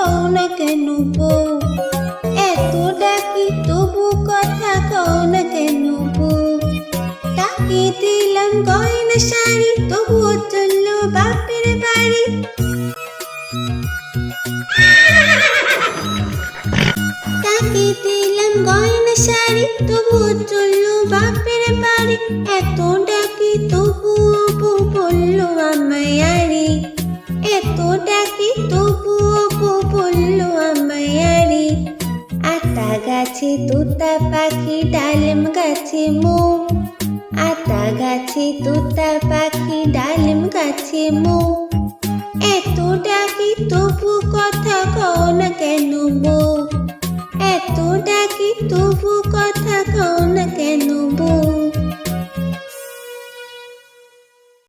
কও না কেন বউ এত ডাকি তবু কথা কও না কেন বউ তাকে দিলাম গয়না শাড়ি, তবুও চলল বাপের বাড়ি। তাকে দিলাম গয়না শাড়ি, তবুও চলল বাপের বাড়ি। এত ডাকি তবুও বলল আমায় এত ডাকি তবুও বউ বলল আমায় আরে আতা গাছে তোতা পাখি, ডালিম গাছে মো। আতা গাছে তোতা পাখি, ডালিম গাছে মো। এত ডাকি তবু কথা কও